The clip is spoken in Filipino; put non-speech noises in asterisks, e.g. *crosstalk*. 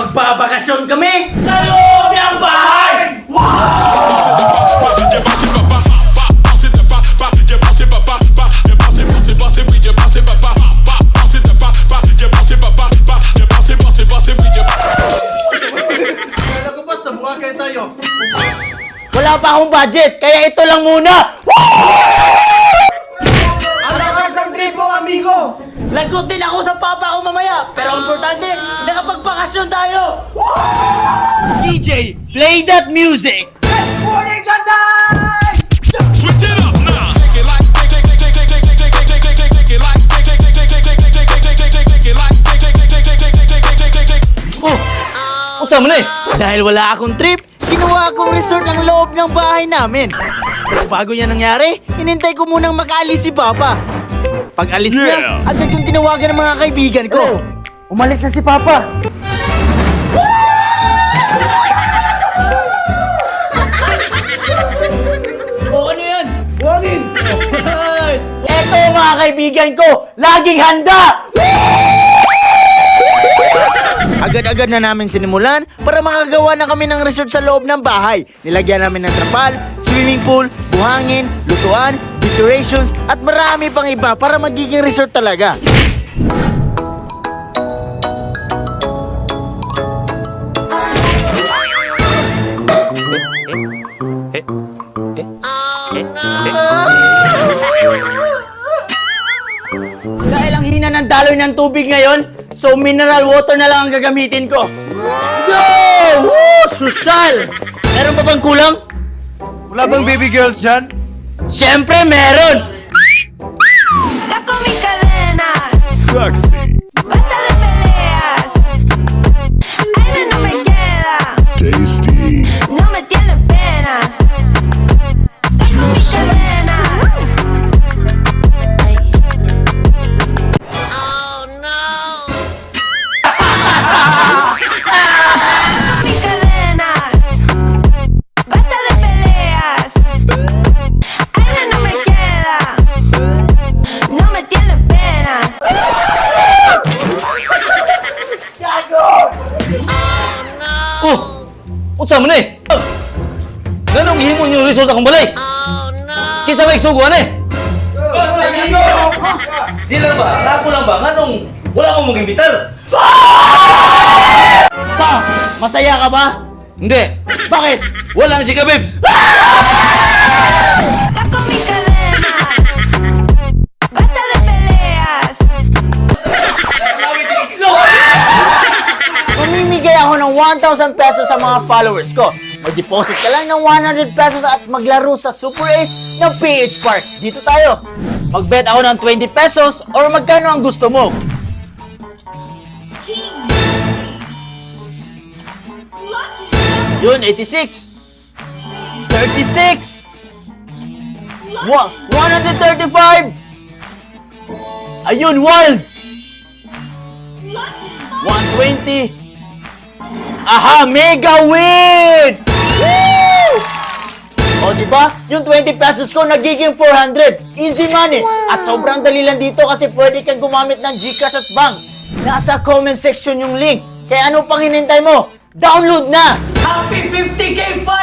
Magbabakasyon kami sa loob ng bahay! Kala ko ba sa Boracay tayo? Wala pa akong budget, kaya ito lang muna! Ang lakas ng trip mo, amigo! Lagot din ako sa papa ko mamaya, pero ang importante, nakapagbakasyon tayo! DJ, play that music! Morning, Ganday! Switch it up now. Oh! Unsa mo ni? Dahil wala akong trip, ginawa akong resort ang loob ng bahay namin. Pero bago yan nangyari, hinintay ko munang makaalis si Papa. Pag alis niya, Yeah. agad kong tinawagan ng mga kaibigan ko. Umalis na si Papa! O ano yan? Buhangin! Alright! Eto mga kaibigan ko, laging handa! Agad-agad na namin sinimulan para makagawa na kami ng resort sa loob ng bahay. Nilagyan namin ng trapal, swimming pool, buhangin, lutuan, decorations, at marami pang iba para magiging resort talaga. Dahil ang hina ng daloy ng tubig ngayon, so mineral water na lang ang gagamitin ko. Let's go! Woo! Social! Meron pa bang kulang? Wala bang baby girls dyan? Siyempre meron! Saco mis cadenas, Sexy. Unsa man eh? Ganong ihimo niyo resort akong balay? Kisa may suguan eh? Di lang ba? Ako lang ba? Anong wala akong mag-imbitar? Pa! Masaya ka ba? Hindi. Bakit? Walang si Kabibs. Saco *laughs* 1,000 pesos sa mga followers ko. Mag-deposit ka lang ng 100 pesos at maglaro sa Super Ace ng PH Park. Dito tayo. Mag-bet ako ng 20 pesos or magkano ang gusto mo. Yun, 86. 36. Wa- 135. Ayun, wild. 120. Aha, mega win! Woo! O, di ba? Yung 20 pesos ko nagiging 400. Easy money. At sobrang dali lang dito kasi pwede kang gumamit ng GCash at banks. Nasa comment section yung link. Kaya ano pang hinintay mo? Download na! Happy 50k followers!